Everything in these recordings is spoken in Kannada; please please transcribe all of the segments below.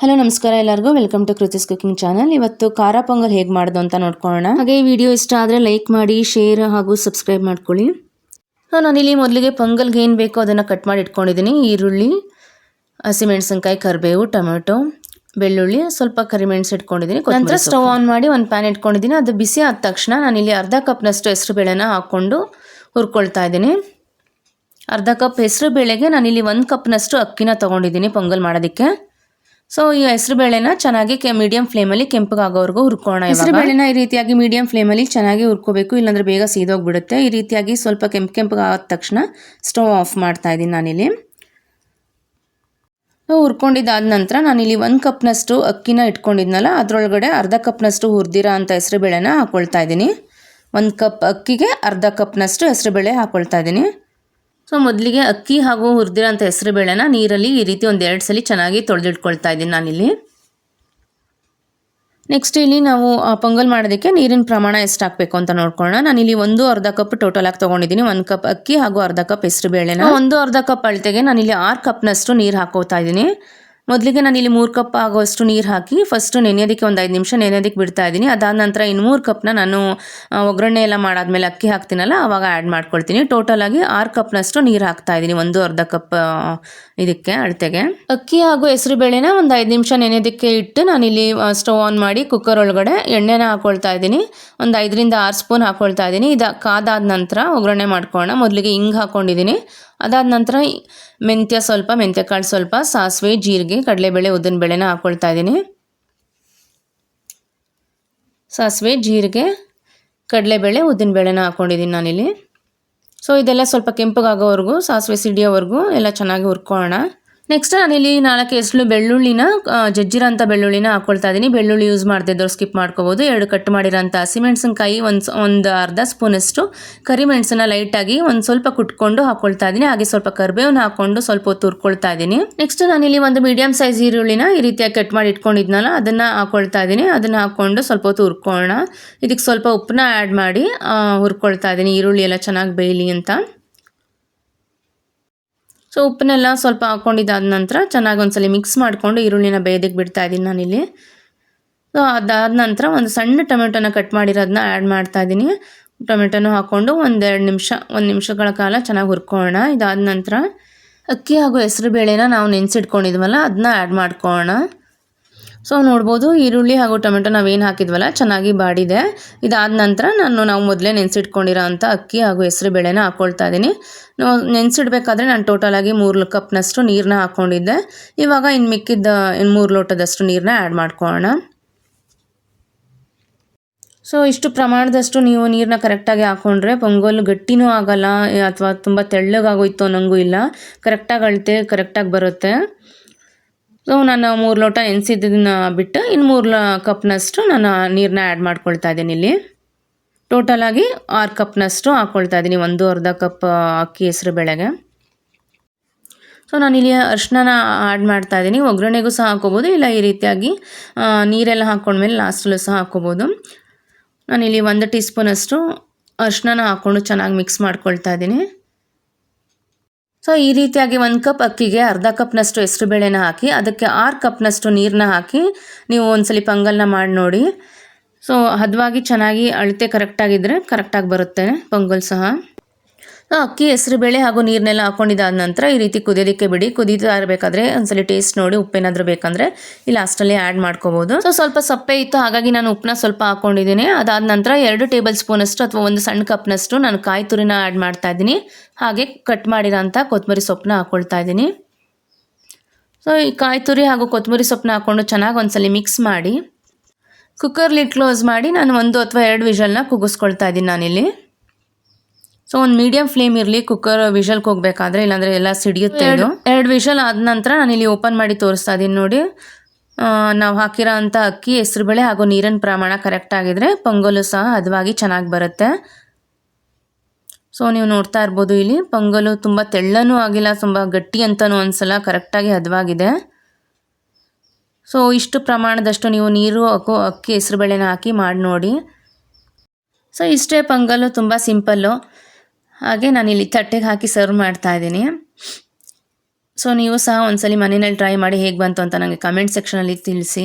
ಹಲೋ ನಮಸ್ಕಾರ ಎಲ್ಲರಿಗೂ. Welcome to Krithi's cooking channel ಇವತ್ತು ಖಾರ ಪೊಂಗಲ್ ಹೇಗೆ ಮಾಡೋದು ಅಂತ ನೋಡ್ಕೊಳ್ಳೋಣ. ಹಾಗೆ ಈ ವಿಡಿಯೋ ಇಷ್ಟ ಆದರೆ ಲೈಕ್ ಮಾಡಿ ಶೇರ್ ಹಾಗೂ ಸಬ್ಸ್ಕ್ರೈಬ್ ಮಾಡ್ಕೊಳ್ಳಿ. ಸೊ ನಾನಿಲ್ಲಿ ಮೊದಲಿಗೆ ಪೊಂಗಲ್ಗೆ ಏನು ಬೇಕೋ ಅದನ್ನು ಕಟ್ ಮಾಡಿ ಇಟ್ಕೊಂಡಿದ್ದೀನಿ ಈರುಳ್ಳಿ ಹಸಿಮೆಣಸಿನ್ಕಾಯಿ ಕರಿಬೇವು ಟೊಮೆಟೊ ಬೆಳ್ಳುಳ್ಳಿ ಸ್ವಲ್ಪ ಕರಿಮೆಣಸು ಇಟ್ಕೊಂಡಿದ್ದೀನಿ ನಂತರ ಸ್ಟವ್ ಆನ್ ಮಾಡಿ ಒಂದು ಪ್ಯಾನ್ ಇಟ್ಕೊಂಡಿದ್ದೀನಿ ಅದು ಬಿಸಿ ಆದ ತಕ್ಷಣ ನಾನಿಲ್ಲಿ ಅರ್ಧ ಕಪ್ನಷ್ಟು ಹೆಸರು ಬೇಳೆನ ಹಾಕ್ಕೊಂಡು ಹುರ್ಕೊಳ್ತಾ ಇದ್ದೀನಿ. ಅರ್ಧ ಕಪ್ ಹೆಸರು ಬೇಳೆಗೆ ನಾನಿಲ್ಲಿ ಒಂದು ಕಪ್ನಷ್ಟು ಅಕ್ಕಿನ ತೊಗೊಂಡಿದ್ದೀನಿ ಪೊಂಗಲ್ ಮಾಡೋದಕ್ಕೆ. ಸೊ ಈ ಹೆಸರು ಬೇಳೆನ ಚೆನ್ನಾಗಿ ಮೀಡಿಯಂ ಫ್ಲೇಮಲ್ಲಿ ಕೆಂಪಗಾಗೋವರೆಗೂ ಹುರ್ಕೋಣ ಹೆಸರು ಬೇಳೆನ ಈ ರೀತಿಯಾಗಿ ಮೀಡಿಯಂ ಫ್ಲೇಮಲ್ಲಿ ಚೆನ್ನಾಗಿ ಹುರ್ಕೋಬೇಕು, ಇಲ್ಲಾಂದ್ರೆ ಬೇಗ ಸೀದೋಗ್ಬಿಡುತ್ತೆ. ಈ ರೀತಿಯಾಗಿ ಸ್ವಲ್ಪ ಕೆಂಪು ಕೆಂಪಗಾದ ತಕ್ಷಣ ಸ್ಟವ್ ಆಫ್ ಮಾಡ್ತಾ ಇದ್ದೀನಿ ನಾನಿಲ್ಲಿ. ಹುರ್ಕೊಂಡಿದ್ದಾದ ನಂತರ ನಾನಿಲ್ಲಿ ಒಂದು ಕಪ್ನಷ್ಟು ಅಕ್ಕಿನ ಇಟ್ಕೊಂಡಿದ್ನಲ್ಲ, ಅದರೊಳಗಡೆ ಅರ್ಧ ಕಪ್ನಷ್ಟು ಹುರಿದಿರೋ ಅಂಥ ಹೆಸರು ಬೇಳೆನ ಹಾಕ್ಕೊಳ್ತಾ ಇದ್ದೀನಿ. ಒಂದು ಕಪ್ ಅಕ್ಕಿಗೆ ಅರ್ಧ ಕಪ್ನಷ್ಟು ಹೆಸರು ಬೇಳೆ ಹಾಕ್ಕೊಳ್ತಾ ಇದ್ದೀನಿ. ಸೊ ಮೊದಲಿಗೆ ಅಕ್ಕಿ ಹಾಗೂ ಹುರಿದಿರೋಂಥ ಹೆಸರು ಬೇಳೆನ ನೀರಲ್ಲಿ ಈ ರೀತಿ ಒಂದು ಎರಡು ಸಲ ಚೆನ್ನಾಗಿ ತೊಳೆದಿಟ್ಕೊಳ್ತಾ ಇದ್ದೀನಿ ನಾನಿಲ್ಲಿ. ನೆಕ್ಸ್ಟ್ ಇಲ್ಲಿ ನಾವು ಪೊಂಗಲ್ ಮಾಡೋದಕ್ಕೆ ನೀರಿನ ಪ್ರಮಾಣ ಎಷ್ಟು ಹಾಕಬೇಕು ಅಂತ ನೋಡ್ಕೊಳ್ಳೋಣ. ನಾನಿಲ್ಲಿ ಒಂದು ಅರ್ಧ ಕಪ್ ಟೋಟಲ್ ಆಗಿ ತೊಗೊಂಡಿದ್ದೀನಿ. ಒಂದು ಕಪ್ ಅಕ್ಕಿ ಹಾಗೂ ಅರ್ಧ ಕಪ್ ಹೆಸರು ಬೇಳೆನ ಒಂದು ಅರ್ಧ ಕಪ್ ಅಳತೆಗೆ ನಾನಿಲ್ಲಿ ಆರು ಕಪ್ನಷ್ಟು ನೀರು ಹಾಕೋತಾ ಇದ್ದೀನಿ. ಮೊದಲಿಗೆ ನಾನು ಇಲ್ಲಿ ಮೂರು ಕಪ್ ಆಗೋಷ್ಟು ನೀರು ಹಾಕಿ ಫಸ್ಟು ನೆನೆಯೋದಕ್ಕೆ ಒಂದು ಐದು ನಿಮಿಷ ನೆನೆಯೋದಕ್ಕೆ ಬಿಡ್ತಾ ಇದ್ದೀನಿ. ಅದಾದ ನಂತರ ಇನ್ನು ಮೂರು ಕಪ್ನ ನಾನು ಒಗ್ಗರಣೆ ಎಲ್ಲ ಮಾಡಾದ್ಮೇಲೆ ಅಕ್ಕಿ ಹಾಕ್ತೀನಲ್ಲ ಆವಾಗ ಆ್ಯಡ್ ಮಾಡ್ಕೊಳ್ತೀನಿ. ಟೋಟಲ್ ಆಗಿ ಆರು ಕಪ್ನಷ್ಟು ನೀರು ಹಾಕ್ತಾ ಇದ್ದೀನಿ, ಒಂದು ಅರ್ಧ ಕಪ್ ಇದಕ್ಕೆ, ಅಳತೆಗೆ. ಅಕ್ಕಿ ಹಾಗೂ ಹೆಸರು ಬೇಳೆನ ಒಂದು ಐದು ನಿಮಿಷ ನೆನೆಯೋದಕ್ಕೆ ಇಟ್ಟು ನಾನಿಲ್ಲಿ ಸ್ಟವ್ ಆನ್ ಮಾಡಿ ಕುಕ್ಕರ್ ಒಳಗಡೆ ಎಣ್ಣೆನ ಹಾಕೊಳ್ತಾ ಇದ್ದೀನಿ. ಒಂದು ಐದರಿಂದ ಆರು ಸ್ಪೂನ್ ಹಾಕೊಳ್ತಾ ಇದ್ದೀನಿ. ಇದು ಕಾದಾದ ನಂತರ ಒಗ್ಗರಣೆ ಮಾಡ್ಕೊಳ್ಳೋಣ. ಮೊದಲಿಗೆ ಹಿಂಗೆ ಹಾಕ್ಕೊಂಡಿದ್ದೀನಿ ಅದಾದ ನಂತರ ಮೆಂತ್ಯ ಸ್ವಲ್ಪ ಮೆಂತ್ಯಕಾಳು ಸ್ವಲ್ಪ, ಸಾಸಿವೆ, ಜೀರಿಗೆ, ಕಡಲೆಬೇಳೆ ಉದ್ದಿನಬೇಳೆನ ಹಾಕ್ಕೊಳ್ತಾ ಇದ್ದೀನಿ. ಸಾಸಿವೆ, ಜೀರಿಗೆ, ಕಡಲೆಬೇಳೆ ಉದ್ದಿನಬೇಳೆನ ಹಾಕ್ಕೊಂಡಿದ್ದೀನಿ ನಾನಿಲ್ಲಿ. ಸೊ ಇದೆಲ್ಲ ಸ್ವಲ್ಪ ಕೆಂಪಗಾಗೋವರೆಗೂ, ಸಾಸಿವೆ ಸಿಡಿಯೋವರೆಗೂ ಎಲ್ಲ ಚೆನ್ನಾಗಿ ಹುರ್ಕೊಳ್ಳೋಣ. ನೆಕ್ಸ್ಟ್ ನಾನಿಲ್ಲಿ ನಾಲ್ಕು ಎಸ್ಳು ಬೆಳ್ಳುಳ್ಳಿನ ಜಜ್ಜಿರೋಂಥ ಬೆಳ್ಳುಳ್ಳಿನ ಹಾಕ್ಕೊಳ್ತಾ ಇದ್ದೀನಿ ಬೆಳ್ಳುಳ್ಳಿ ಯೂಸ್ ಮಾಡ್ತಿದ್ದವ್ರು ಸ್ಕಿಪ್ ಮಾಡ್ಕೋಬೋದು. ಎರಡು ಕಟ್ ಮಾಡಿರೋಂಥ ಹಸಿಮೆಣಸಿನ್ಕಾಯಿ ಒಂದು ಒಂದು ಅರ್ಧ ಸ್ಪೂನಷ್ಟು ಕರಿಮೆಣಸನ್ನ ಲೈಟಾಗಿ ಒಂದು ಸ್ವಲ್ಪ ಕುಟ್ಕೊಂಡು ಹಾಕ್ಕೊಳ್ತಾ ಇದ್ದೀನಿ ಹಾಗೆ ಸ್ವಲ್ಪ ಕರಿಬೇವನ್ನ ಹಾಕ್ಕೊಂಡು ಸ್ವಲ್ಪ ಹೊತ್ತು ಹುರ್ಕೊಳ್ತಾ ಇದ್ದೀನಿ ನೆಕ್ಸ್ಟ್ ನಾನಿಲ್ಲಿ ಒಂದು ಮೀಡಿಯಂ ಸೈಜ್ ಈರುಳ್ಳಿನ ಈ ರೀತಿಯಾಗಿ ಕಟ್ ಮಾಡಿ ಇಟ್ಕೊಂಡಿದ್ನಲ್ಲ, ಅದನ್ನು ಹಾಕ್ಕೊಳ್ತಾ ಇದ್ದೀನಿ ಅದನ್ನು ಹಾಕ್ಕೊಂಡು ಸ್ವಲ್ಪ ಹೊತ್ತು ಇದಕ್ಕೆ ಸ್ವಲ್ಪ ಉಪ್ಪನ್ನ ಆ್ಯಡ್ ಮಾಡಿ ಹುರ್ಕೊಳ್ತಾ ಇದ್ದೀನಿ ಈರುಳ್ಳಿ ಎಲ್ಲ ಚೆನ್ನಾಗಿ ಬೇಯಲಿ ಅಂತ. ಸೊ ಉಪ್ಪನ್ನೆಲ್ಲ ಸ್ವಲ್ಪ ಹಾಕ್ಕೊಂಡಿದ್ದಾದ ನಂತರ ಚೆನ್ನಾಗಿ ಒಂದ್ಸಲ ಮಿಕ್ಸ್ ಮಾಡಿಕೊಂಡು ಈರುಳ್ಳಿನ ಬೇಯದಕ್ಕೆ ಬಿಡ್ತಾ ಇದ್ದೀನಿ ನಾನಿಲ್ಲಿ. ಸೊ ಅದಾದ ನಂತರ ಒಂದು ಸಣ್ಣ ಟೊಮೆಟೊನ ಕಟ್ ಮಾಡಿರೋದನ್ನ ಆ್ಯಡ್ ಮಾಡ್ತಾ ಇದ್ದೀನಿ. ಟೊಮೆಟೊನೂ ಹಾಕ್ಕೊಂಡು ಒಂದೆರಡು ನಿಮಿಷ, ಒಂದು ನಿಮಿಷಗಳ ಕಾಲ ಚೆನ್ನಾಗಿ ಹುರ್ಕೊಳ್ಳೋಣ. ಇದಾದ ನಂತರ ಅಕ್ಕಿ ಹಾಗೂ ಹೆಸರು ಬೇಳೆನ ನಾವು ನೆನೆಸಿಟ್ಕೊಂಡಿದ್ವಲ್ಲ ಅದನ್ನ ಆ್ಯಡ್ ಮಾಡ್ಕೊಳ್ಳೋಣ. ಸೊ ನೋಡ್ಬೋದು ಈರುಳ್ಳಿ ಹಾಗೂ ಟೊಮೆಟೊ ನಾವೇನು ಹಾಕಿದ್ವಲ್ಲ, ಚೆನ್ನಾಗಿ ಬಾಡಿದೆ. ಇದಾದ ನಂತರ ನಾನು ನಾವು ಮೊದಲೇ ನೆನೆಸಿಟ್ಕೊಂಡಿರೋ ಅಂಥ ಅಕ್ಕಿ ಹಾಗೂ ಹೆಸರು ಬೇಳೆನ ಹಾಕ್ಕೊಳ್ತಾ ಇದ್ದೀನಿ ನಾವು ನೆನೆಸಿಡ್ಬೇಕಾದ್ರೆ ನಾನು ಟೋಟಲಾಗಿ ಮೂರು ಕಪ್ನಷ್ಟು ನೀರನ್ನ ಹಾಕ್ಕೊಂಡಿದ್ದೆ ಇವಾಗ ಇನ್ನು ಮಿಕ್ಕಿದ್ದ ಇನ್ನು ಮೂರು ಲೋಟದಷ್ಟು ನೀರನ್ನ ಆ್ಯಡ್ ಮಾಡ್ಕೊಳ್ಳೋಣ. ಸೊ ಇಷ್ಟು ಪ್ರಮಾಣದಷ್ಟು ನೀವು ನೀರನ್ನ ಕರೆಕ್ಟಾಗಿ ಹಾಕ್ಕೊಂಡ್ರೆ ಪೊಂಗಲ್ ಗಟ್ಟಿನೂ ಆಗಲ್ಲ, ಅಥವಾ ತುಂಬ ತೆಳ್ಳಗಾಗೋಯ್ತು ಅನ್ನೋಂಗೂ ಇಲ್ಲ. ಕರೆಕ್ಟಾಗಿ ಅಳತೆ ಕರೆಕ್ಟಾಗಿ ಬರುತ್ತೆ. ಸೊ ನಾನು ಮೂರು ಲೋಟ ನೆನೆಸಿದ್ದನ್ನ ಬಿಟ್ಟು ಇನ್ನು ಮೂರು ಕಪ್ನಷ್ಟು ನಾನು ನೀರನ್ನ ಆ್ಯಡ್ ಮಾಡ್ಕೊಳ್ತಾ ಇದ್ದೀನಿ ಇಲ್ಲಿ. ಟೋಟಲಾಗಿ ಆರು ಕಪ್ನಷ್ಟು ಹಾಕ್ಕೊಳ್ತಾ ಇದ್ದೀನಿ, ಒಂದು ಅರ್ಧ ಕಪ್ ಅಕ್ಕಿ ಹೆಸರು ಬೇಳೆಗೆ. ಸೊ ನಾನಿಲ್ಲಿ ಅರ್ಶಿನ ಆ್ಯಡ್ ಮಾಡ್ತಾ ಇದ್ದೀನಿ, ಒಗ್ಗರಣೆಗೂ ಸಹ ಹಾಕ್ಕೋಬೋದು, ಇಲ್ಲ ಈ ರೀತಿಯಾಗಿ ನೀರೆಲ್ಲ ಹಾಕ್ಕೊಂಡ್ಮೇಲೆ ಲಾಸ್ಟಲ್ಲೂ ಸಹ ಹಾಕ್ಕೋಬೋದು. ನಾನಿಲ್ಲಿ ಒಂದು ಟೀ ಸ್ಪೂನಷ್ಟು ಅರ್ಶಿನ ಹಾಕ್ಕೊಂಡು ಚೆನ್ನಾಗಿ ಮಿಕ್ಸ್ ಮಾಡ್ಕೊಳ್ತಾ ಇದ್ದೀನಿ. ಸೊ ಈ ರೀತಿಯಾಗಿ ಒಂದು ಕಪ್ ಅಕ್ಕಿಗೆ ಅರ್ಧ ಕಪ್ನಷ್ಟು ಹೆಸರು ಬೇಳೆನ ಹಾಕಿ, ಅದಕ್ಕೆ ಆರು ಕಪ್ನಷ್ಟು ನೀರನ್ನ ಹಾಕಿ ನೀವು ಒಂದ್ಸಲಿ ಪೊಂಗಲ್ನ ಮಾಡಿ ನೋಡಿ. ಸೊ ಹದವಾಗಿ ಚೆನ್ನಾಗಿ ಅಳತೆ ಕರೆಕ್ಟಾಗಿದ್ದರೆ ಕರೆಕ್ಟಾಗಿ ಬರುತ್ತೆ, ಪೊಂಗಲ್ ಸಹ. ಅಕ್ಕಿ, ಹೆಸರು ಬೇಳೆ ಹಾಗೂ ನೀರನ್ನೆಲ್ಲ ಹಾಕೊಂಡಿದ್ದಾದ ನಂತರ ಈ ರೀತಿ ಕುದಿಯೋದಕ್ಕೆ ಬಿಡಿ. ಕುದೀತಾ ಇರಬೇಕಾದ್ರೆ ಒಂದ್ಸಲಿ ಟೇಸ್ಟ್ ನೋಡಿ ಉಪ್ಪೇನಾದರೂ ಬೇಕಂದ್ರೆ ಈ ಲಾಸ್ಟಲ್ಲಿ ಆ್ಯಡ್ ಮಾಡ್ಕೋಬೋದು. ಸೊ ಸ್ವಲ್ಪ ಸಪ್ಪೆ ಇತ್ತು, ಹಾಗಾಗಿ ನಾನು ಉಪ್ಪನ್ನ ಸ್ವಲ್ಪ ಹಾಕೊಂಡಿದ್ದೀನಿ. ಅದಾದ ನಂತರ ಎರಡು ಟೇಬಲ್ ಸ್ಪೂನಷ್ಟು ಅಥವಾ ಒಂದು ಸಣ್ಣ ಕಪ್ನಷ್ಟು ನಾನು ಕಾಯಿ ತುರಿನ ಆ್ಯಡ್ ಮಾಡ್ತಾ ಇದ್ದೀನಿ. ಹಾಗೆ ಕಟ್ ಮಾಡಿರೋಂಥ ಕೊತ್ತಂಬರಿ ಸೊಪ್ಪನ್ನ ಹಾಕ್ಕೊಳ್ತಾ ಇದ್ದೀನಿ. ಸೊ ಈ ಕಾಯಿ ತುರಿ ಹಾಗೂ ಕೊತ್ತಂಬರಿ ಸೊಪ್ಪನ್ನ ಹಾಕ್ಕೊಂಡು ಚೆನ್ನಾಗಿ ಒಂದ್ಸಲಿ ಮಿಕ್ಸ್ ಮಾಡಿ ಕುಕ್ಕರ್ಲಿ ಕ್ಲೋಸ್ ಮಾಡಿ ನಾನು ಒಂದು ಅಥವಾ ಎರಡು ವಿಷಲ್ನ ಕುಗ್ಗಿಸ್ಕೊಳ್ತಾ ಇದ್ದೀನಿ ನಾನಿಲ್ಲಿ. ಸೊ ಒಂದು ಮೀಡಿಯಂ ಫ್ಲೇಮ್ ಇರಲಿ ಕುಕ್ಕರ್ ವಿಷಲ್ಗೆ ಹೋಗಬೇಕಾದ್ರೆ ಇಲ್ಲಾಂದರೆ ಎಲ್ಲ ಸಿಡಿಯುತ್ತೆ ಇದು. ಎರಡು ವಿಷಲ್ ಆದ ನಂತರ ನಾನು ಇಲ್ಲಿ ಓಪನ್ ಮಾಡಿ ತೋರಿಸ್ತಾ ಇದ್ದೀನಿ ನೋಡಿ. ನಾವು ಹಾಕಿರೋ ಅಂಥ ಅಕ್ಕಿ ಹೆಸರುಬೇಳೆ ಹಾಗೂ ನೀರಿನ ಪ್ರಮಾಣ ಕರೆಕ್ಟ್ ಆಗಿದ್ರೆ ಪೊಂಗಲು ಸಹ ಹದವಾಗಿ ಚೆನ್ನಾಗಿ ಬರುತ್ತೆ. ಸೊ ನೀವು ನೋಡ್ತಾ ಇರ್ಬೋದು ಇಲ್ಲಿ ಪೊಂಗಲು ತುಂಬ ತೆಳ್ಳನೂ ಆಗಿಲ್ಲ ತುಂಬ ಗಟ್ಟಿ ಅಂತಲೂ ಅನ್ಸಲ್ಲ ಕರೆಕ್ಟಾಗಿ ಹದವಾಗಿದೆ. ಸೊ ಇಷ್ಟು ಪ್ರಮಾಣದಷ್ಟು ನೀವು ನೀರು ಹಾಕೋ ಅಕ್ಕಿ ಹೆಸರುಬೇಳೆನ ಹಾಕಿ ಮಾಡಿ ನೋಡಿ. ಸೊ ಇಷ್ಟೇ ಪೊಂಗಲು ತುಂಬ ಸಿಂಪಲ್ಲು ಹಾಗೆ ನಾನು ಇಲ್ಲಿ ತಟ್ಟೆಗೆ ಹಾಕಿ ಸರ್ವ್ ಮಾಡ್ತಾ ಇದ್ದೀನಿ. ಸೊ ನೀವು ಸಹ ಒಂದ್ಸಲಿ ಮನೆಯಲ್ಲಿ ಟ್ರೈ ಮಾಡಿ ಹೇಗೆ ಬಂತು ಅಂತ ನನಗೆ ಕಮೆಂಟ್ ಸೆಕ್ಷನಲ್ಲಿ ತಿಳಿಸಿ.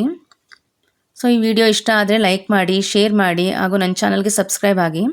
ಸೊ ಈ ವಿಡಿಯೋ ಇಷ್ಟ ಆದರೆ ಲೈಕ್ ಮಾಡಿ ಶೇರ್ ಮಾಡಿ, ಹಾಗೂ ನನ್ನ ಚಾನಲ್ಗೆ ಸಬ್ಸ್ಕ್ರೈಬ್ ಆಗಿ.